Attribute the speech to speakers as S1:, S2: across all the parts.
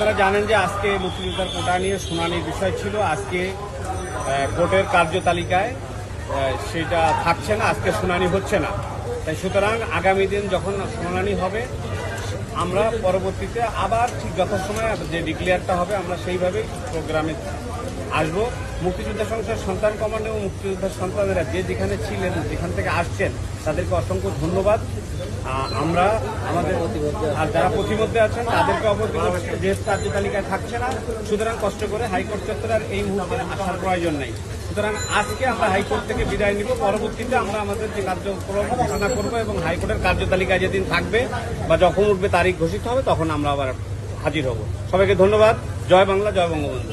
S1: আপনারা জানেন যে আজকে মুক্তিযোদ্ধার কোটা নিয়ে শুনানির বিষয় ছিল। আজকে কোর্টের কার্যতালিকায় সেটা থাকছে না, আজকে শুনানি হচ্ছে না। তাই সুতরাং আগামী দিন যখন শুনানি হবে, আমরা পরবর্তীতে আবার ঠিক যথাসময়ে যে ডিক্লেয়ারটা হবে, আমরা সেইভাবেই প্রোগ্রামে আসব। মুক্তিযোদ্ধা সংসদ সন্তান কমান্ড এবং মুক্তিযোদ্ধার সন্তানেরা যে যেখানে ছিলেন, যেখান থেকে আসছেন, তাদেরকে অসংখ্য ধন্যবাদ। আমরা আমাদের আর যারা প্রতিমধ্যে আছেন, তাদেরকে অবধি যেহেতু কার্য তালিকায় থাকছে না, সুতরাং কষ্ট করে হাইকোর্ট চত্বরে আর এই মুহূর্তে আসার প্রয়োজন নেই। সুতরাং আজকে আমরা হাইকোর্ট থেকে বিদায় নিব। পরবর্তীতে আমরা আমাদের যে কার্যক্রম ঘোষণা করব এবং হাইকোর্টের কার্য তালিকায় যেদিন থাকবে বা যখন উঠবে তারিখ ঘোষিত হবে, তখন আমরা আবার হাজির হব। সবাইকে ধন্যবাদ। জয় বাংলা, জয় বঙ্গবন্ধু।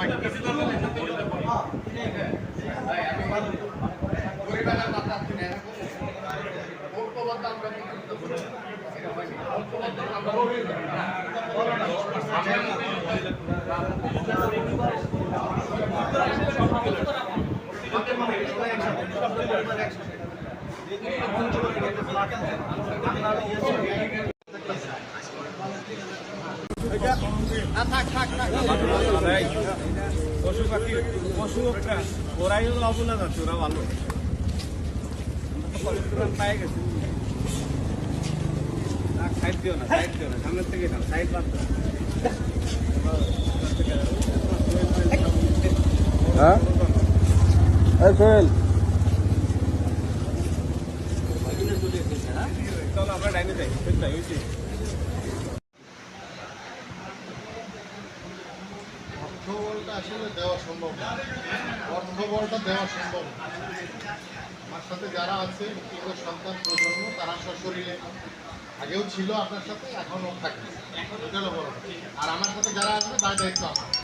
S1: জন্য সবাইকে কিছু দরকার নেই, মুক্তিযোদ্ধা পরিবার। ঠিক আছে? তাই আমি পরিবারের কথা আপনি এরকম ঐক্যবদ্ধ আমরা মুক্তিযুদ্ধ করি। ঐক্যবদ্ধ আমরা করি না। এই, পশু পাখি পশু ওরাই হলো অবলা যাচ্ছে ওরা ভালো পায়ে গেছে সাইড দিও না সাইড দিও না সামনের থেকে না সাইড বাদ।
S2: হ্যাঁ সোহেল
S1: চলো আমরা ডাইনে যাই যাই ওই
S3: অর্থবলটা আসলে দেওয়া সম্ভব না। অর্থবলটা দেওয়া সম্ভব আমার সাথে যারা আছে মুক্তিযোদ্ধার সন্তান প্রজন্ম, তারা সশরীরে আগেও ছিল, আপনার সাথে এখনও থাকে আর আমার সাথে যারা আসবে, তার দায়িত্ব আমার।